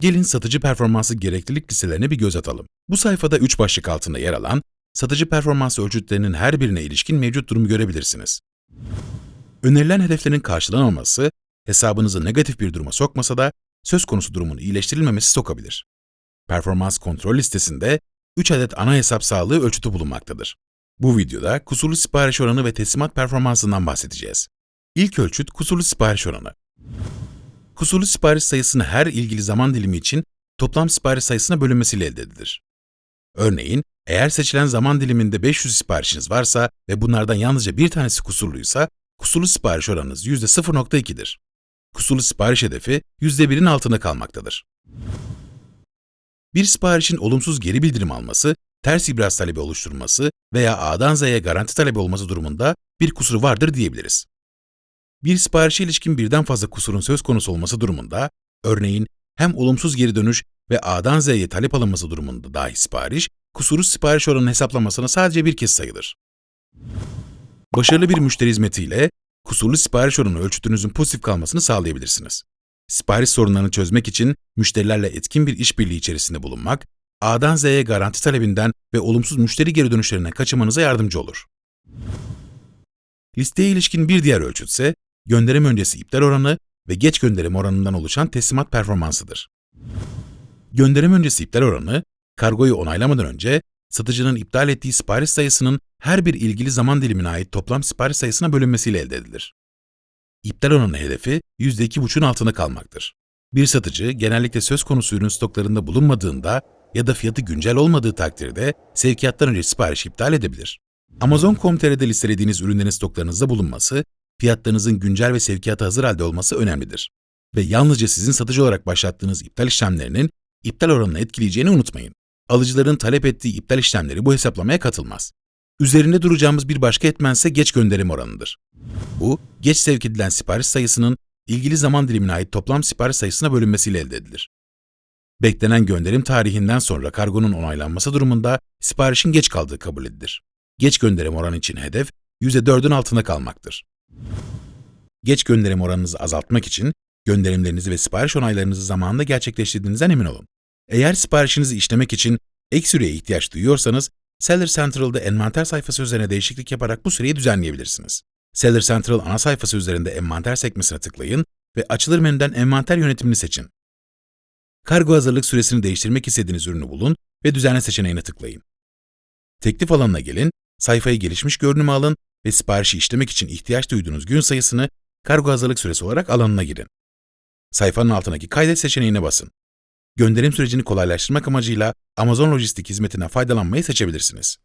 Gelin satıcı performansı gereklilik listelerine bir göz atalım. Bu sayfada 3 başlık altında yer alan satıcı performansı ölçütlerinin her birine ilişkin mevcut durumu görebilirsiniz. Önerilen hedeflerin karşılanamaması, hesabınızı negatif bir duruma sokmasa da söz konusu durumun iyileştirilmemesi sokabilir. Performans kontrol listesinde 3 adet ana hesap sağlığı ölçütü bulunmaktadır. Bu videoda kusurlu sipariş oranı ve teslimat performansından bahsedeceğiz. İlk ölçüt kusurlu sipariş oranı. Kusurlu sipariş sayısını her ilgili zaman dilimi için toplam sipariş sayısına bölünmesiyle elde edilir. Örneğin, eğer seçilen zaman diliminde 500 siparişiniz varsa ve bunlardan yalnızca bir tanesi kusurluysa, kusurlu sipariş oranınız %0.2'dir. Kusurlu sipariş hedefi %1'in altında kalmaktadır. Bir siparişin olumsuz geri bildirim alması, ters ibraz talebi oluşturması veya A'dan Z'ye garanti talebi olması durumunda bir kusuru vardır diyebiliriz. Bir siparişe ilişkin birden fazla kusurun söz konusu olması durumunda, örneğin hem olumsuz geri dönüş ve A'dan Z'ye talep alınması durumunda dahi sipariş, kusuru sipariş oranının hesaplamasına sadece bir kez sayılır. Başarılı bir müşteri hizmetiyle kusurlu sipariş oranı ölçütünüzün pozitif kalmasını sağlayabilirsiniz. Sipariş sorunlarını çözmek için müşterilerle etkin bir işbirliği içerisinde bulunmak, A'dan Z'ye garanti talebinden ve olumsuz müşteri geri dönüşlerinden kaçınmanıza yardımcı olur. Listeye ilişkin bir diğer ölçüt ise gönderim öncesi iptal oranı ve geç gönderim oranından oluşan teslimat performansıdır. Gönderim öncesi iptal oranı, kargoyu onaylamadan önce satıcının iptal ettiği sipariş sayısının her bir ilgili zaman dilimine ait toplam sipariş sayısına bölünmesiyle elde edilir. İptal oranı hedefi %2,5'un altında kalmaktır. Bir satıcı genellikle söz konusu ürün stoklarında bulunmadığında ya da fiyatı güncel olmadığı takdirde sevkiyattan önce sipariş iptal edebilir. Amazon.com.tr'de listelediğiniz ürünlerin stoklarınızda bulunması, fiyatlarınızın güncel ve sevkiyata hazır halde olması önemlidir. Ve yalnızca sizin satıcı olarak başlattığınız iptal işlemlerinin iptal oranını etkileyeceğini unutmayın. Alıcıların talep ettiği iptal işlemleri bu hesaplamaya katılmaz. Üzerinde duracağımız bir başka etmen ise geç gönderim oranıdır. Bu, geç sevk edilen sipariş sayısının ilgili zaman dilimine ait toplam sipariş sayısına bölünmesiyle elde edilir. Beklenen gönderim tarihinden sonra kargonun onaylanması durumunda siparişin geç kaldığı kabul edilir. Geç gönderim oranı için hedef %4'ün altında kalmaktır. Geç gönderim oranınızı azaltmak için gönderimlerinizi ve sipariş onaylarınızı zamanında gerçekleştirdiğinizden emin olun. Eğer siparişinizi işlemek için ek süreye ihtiyaç duyuyorsanız, Seller Central'da envanter sayfası üzerine değişiklik yaparak bu süreyi düzenleyebilirsiniz. Seller Central ana sayfası üzerinde envanter sekmesine tıklayın ve açılır menüden envanter yönetimini seçin. Kargo hazırlık süresini değiştirmek istediğiniz ürünü bulun ve düzenle seçeneğine tıklayın. Teklif alanına gelin, sayfayı gelişmiş görünüme alın ve siparişi işlemek için ihtiyaç duyduğunuz gün sayısını kargo hazırlık süresi olarak alanına girin. Sayfanın altındaki kaydet seçeneğine basın. Gönderim sürecini kolaylaştırmak amacıyla Amazon Lojistik hizmetinden faydalanmayı seçebilirsiniz.